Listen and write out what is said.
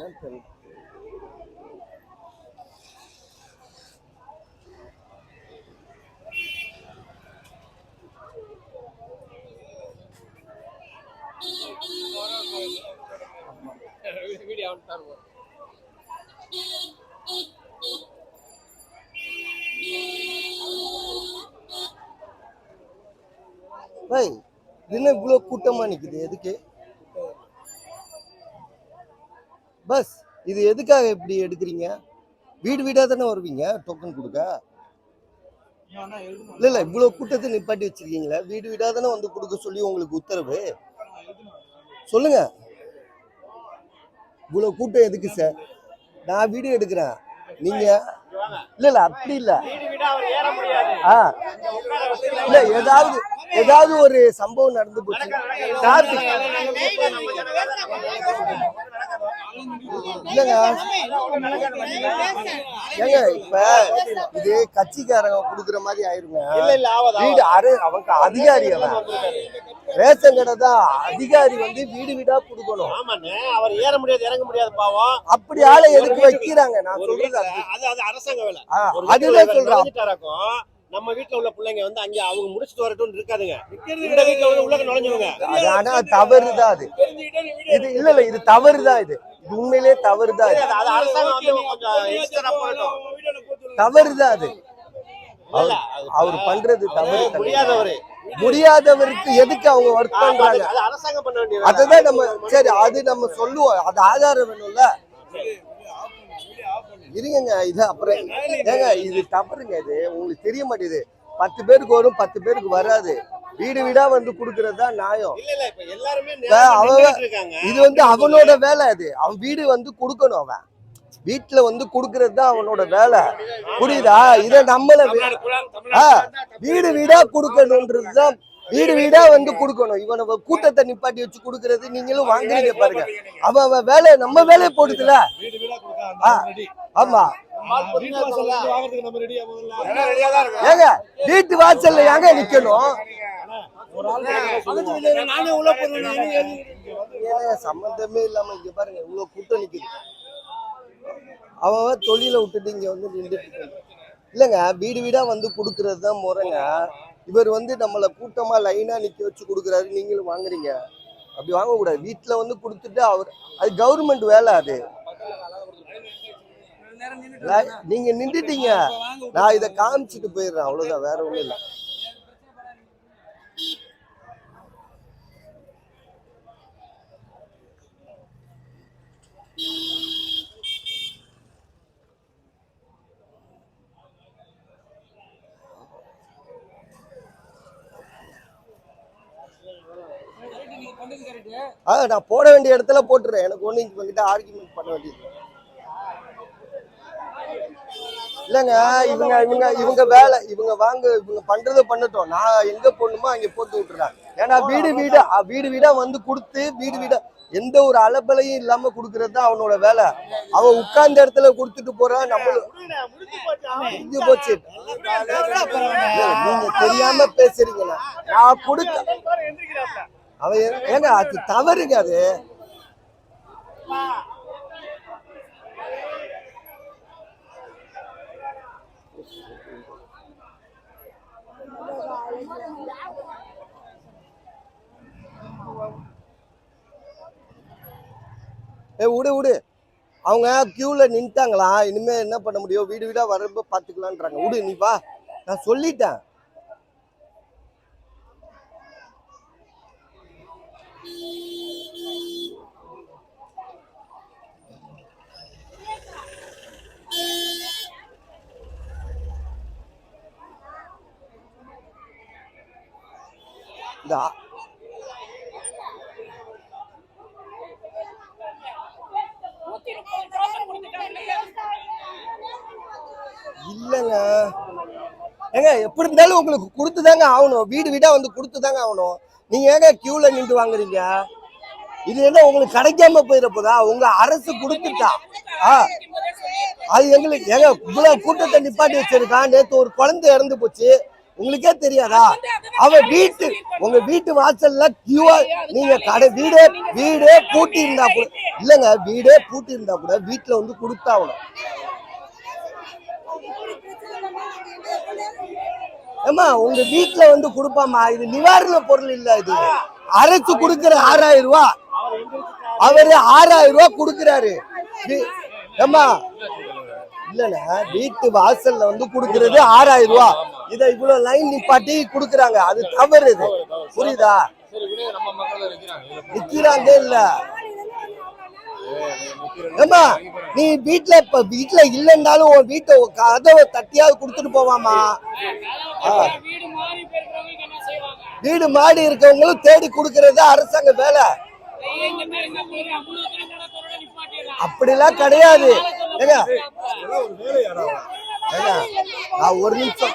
என்னன்னு தெரியல வீடியோ இது என்ன இவ்வளோ கூட்டமா நிக்குது? எதுக்கு? பஸ் இது எதுக்காக இப்படி எடுக்கிறீங்க? வீடு வீடா தானே வருவீங்க டோக்கன் கொடுக்க? இல்ல இல்ல இவ்வளவு கூட்டத்தை நிப்பாட்டி வச்சிருக்கீங்களே வீடு வீடா தானே வந்து கொடுக்க சொல்லி உங்களுக்கு உத்தரவு? சொல்லுங்க. இவ்வளவு கூட்டம் எதுக்கு சார் நான் வீடியோ எடுக்கிறேன். நீங்க? இல்ல இல்ல அப்படி இல்ல. வீடு வீடா ஆ. இல்ல ஏதாவது ஏதாவது ஒரு சம்பவம் நடந்து போச்சு. இல்லங்க. ஏங்க இப்ப இது கட்சிக்காரங்க குடுக்குற மாதிரி ஆயிருங்க. இல்ல இல்ல ஆவதா வீடு அரு அவங்க அதிகாரி அவன் ரேஷன் கடை தான் அதிகாரி வந்து வீடு வீடா கொடுக்கணும். ஆமாண்ணே அவர் ஏற முடியாது இறங்க முடியாது பாவம். அப்படி ஆளை எதுக்கு வைக்கிறாங்க? நான் ஒரு சொல்றது அது. அரசாங்க வேலை. அதுதான் சொல்றேன். நம்ம வீட்டுல உள்ள பிள்ளைங்க வந்து அங்க அவங்க முடிச்சுட்டு வரட்டும் இருக்காதுங்க. இந்த வீட்டுல உள்ள நுழைஞ்சுங்க அது ஆனா தவறுதான் அது. இது இல்ல இல்ல இது தவறுதான் இது. இது உண்மையிலேயே தவறுதான் இது அது அரசாங்கம் வந்து கொஞ்சம் எக்ஸ்ட்ரா போடட்டும். தவறுதான் அது. அவர் பண்றது தவறு. முடியாதவரு. முடியாதவருக்கு எதுக்கு அவங்க ஒர்க் பண்றாங்க. அதுதான் நம்ம சரி அது நம்ம சொல்லுவோம். அது ஆதாரம் வேணும்ல. இருங்க இது அப்புறம் ஏங்க இது தவறுங்க இது. உங்களுக்கு தெரிய மாட்டேங்குது. பத்து பேருக்கு வரும் பத்து பேருக்கு வராது. வீடு வீடா வந்து கொடுக்கறது தான் நியாயம் இது வந்து அவனோட வேலை அது. அவன் வீடு வந்து கொடுக்கணும் அவன். வீட்டுல வந்து கொடுக்கறது தான் அவனோட வேலை. புரியுதா? இத நம்மள வீடு வீடா கொடுக்கணும்ன்றது தான் வீடு வீடா வந்து கொடுக்கணும். இவனை கூட்டத்தை நிப்பாட்டி வச்சு கொடுக்கறது நீங்களும் வாங்குறீங்க பாருங்க. அவன் அவன் வேலை நம்ம வேலையை போடுதுல. ஆமா. ஏங்க வீட்டு வாசல்ல ஏங்க நிக்கணும்? சம்பந்தமே இல்லாம இங்க பாருங்க இவ்வளவு கூட்டம் நிக்குது. அவன் அவன் தொழிலை விட்டுட்டு இங்க வந்து நின்றுட்டு. இல்லைங்க வீடு வீடா வந்து கொடுக்கறது தான் முறைங்க. இவர் வந்து நம்மள கூட்டமா லைனா நிக்க வச்சு கொடுக்குறாரு நீங்களும் வாங்குறீங்க. அப்படி வாங்கக்கூடாது. வீட்டுல வந்து கொடுத்துட்டு அவர் அது கவர்மெண்ட் வேலை அது. நீங்க நின்றுட்டீங்க. நான் இதை காமிச்சிட்டு போயிடுறேன் அவ்வளவுதான் வேற ஒண்ணும் இல்லை. ஆ நான் போட வேண்டிய இடத்துல போட்டுறேன். எனக்கு ஒண்ணு இவங்கிட்ட ஆர்குமெண்ட் பண்ண வேண்டியது இல்லைங்க இவங்க இவங்க இவங்க வேலை இவங்க வாங்க இவங்க பண்றதை பண்ணட்டும். நான் எங்க போடணுமோ அங்க போட்டு விட்டுறேன். ஏன்னா வீடு வீடா வீடு வீடா வந்து கொடுத்து வீடு வீடா எந்த ஒரு அளபலையும் இல்லாம கொடுக்கறது தான் அவனோட வேலை. அவன் உட்கார்ந்த இடத்துல கொடுத்துட்டு போறான் நம்மளும் முடிஞ்சு போச்சு. நீங்க தெரியாம பேசுறீங்கண்ணா நான் கொடுக்க அவ ஏங்க அது தவறுங்க அது. ஏ விடு விடு அவங்க க்யூவில் நின்ட்டாங்களா? இனிமேல் என்ன பண்ண முடியும்? வீடு வீடாக வரப்ப பார்த்துக்கலான்றாங்க. விடு நீ வா. நான் சொல்லிட்டேன். இந்த இல்லைங்க. ஏங்க எப்படி இருந்தாலும் உங்களுக்கு கொடுத்துதாங்க ஆகணும். வீடு வீடா வந்து கொடுத்துதாங்க ஆகணும். நீங்க ஏங்க கியூல நின்று வாங்குறீங்க? இது என்ன உங்களுக்கு கிடைக்காம போயிட போதா? உங்க அரசு கொடுத்துட்டா? ஆ. அது எங்களுக்கு ஏங்க இவ்வளோ கூட்டத்தை நிப்பாட்டி வச்சிருக்கான் நேத்து ஒரு குழந்தை இறந்து போச்சு. உங்களுக்கே தெரியாதா? அவ வீட்டு உங்க வீட்டு வாசல்ல கியூஆ நீங்க கடை வீடே வீடே பூட்டி இருந்தா கூட இல்லங்க வீடே பூட்டி இருந்தா கூட வீட்டுல வந்து கொடுத்தாகணும் ஏமா உங்க வீட்டுல வந்து கொடுப்பாமா இது நிவாரண பொருள் இல்ல இது. அரசு கொடுக்கிற ஆறாயிரம் ரூபாய் அவரு ஆறாயிரம் ரூபாய் கொடுக்கிறாரு. ஏம்மா இல்லண்ணா வீட்டு வாசல்ல வந்து கொடுக்கிறது ஆறாயிரம் ரூபாய் இத இவ்வளவு லைன் நிப்பாட்டி கொடுக்குறாங்க. அது தவறு இது. புரியுதா? நிக்கிறாங்க இல்ல. ஏம்மா நீ வீட்ல இப்ப வீட்ல இல்லைன்னாலும் உன் வீட்டை கதவை தட்டியாவது கொடுத்துட்டு போவாமா. வீடு மாடி இருக்கவங்களும் தேடி கொடுக்கறது அரசாங்க வேலை. அப்படிலாம் கிடையாது. ஏங்க நான் ஒரு நிமிஷம்